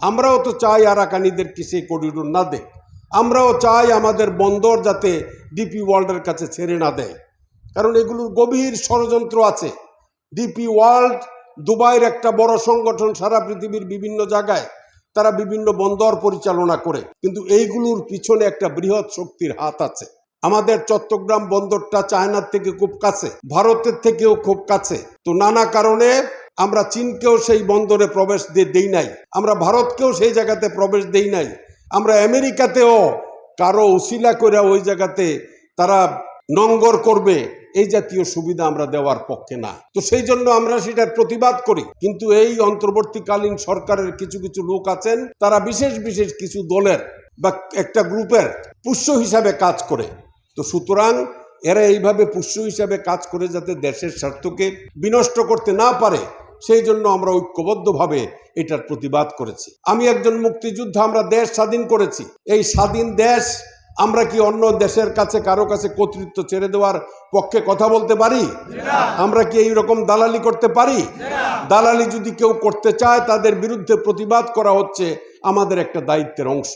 আমরাও তো চাই আরাকানিদেরকে সেই করিডোর না দেয় আমরাও চাই আমাদের বন্দর যাতে ডিপি ওয়ার্ল্ডের কাছে ছেড়ে না দেয়। কারণ এগুলোর গভীর ষড়যন্ত্র আছে। ডিপি ওয়ার্ল্ড দুবাইয়ের একটা বড় সংগঠন সারা পৃথিবীর বিভিন্ন জায়গায় তারা বিভিন্ন বন্দর পরিচালনা করে। কিন্তু এইগুলোর পিছনে একটা বৃহৎ শক্তির হাত আছে। আমাদের চট্টগ্রাম বন্দরটা চায়নার থেকে খুব কাছে, ভারতের থেকেও খুব কাছে। তো নানা কারণে আমরা চীনকেও সেই বন্দরে প্রবেশ দেই নাই। আমরা ভারতকেও সেই জায়গাতে প্রবেশ দেই নাই। আমরা আমেরিকাতেও কারও উসিলা করে ওই জায়গাতে তারা নঙ্গর করবে, এই জাতীয় সুবিধা আমরা দেওয়ার পক্ষে না। তো সেই জন্য আমরা সেটার প্রতিবাদ করি। কিন্তু এই অন্তর্বর্তীকালীন সরকারের কিছু কিছু লোক আছেন, তারা বিশেষ বিশেষ কিছু দলের বা একটা গ্রুপের পুষ্য হিসাবে কাজ করে। তো সুতরাং এরা এইভাবে পুষ্য হিসাবে কাজ করে যাতে দেশের স্বার্থকে বিনষ্ট করতে না পারে। সেই জন্য আমরা ঐক্যবদ্ধভাবে এটার প্রতিবাদ করেছি। আমি একজন মুক্তিযোদ্ধা, আমরা দেশ স্বাধীন করেছি। এই স্বাধীন দেশ, আমরা কি অন্য দেশের কাছে, কারও কাছে কর্তৃত্ব ছেড়ে দেওয়ার পক্ষে কথা বলতে পারি? আমরা কি এই রকম দালালি করতে পারি? দালালি যদি কেউ করতে চায়, তাদের বিরুদ্ধে প্রতিবাদ করা হচ্ছে আমাদের একটা দায়িত্বের অংশ।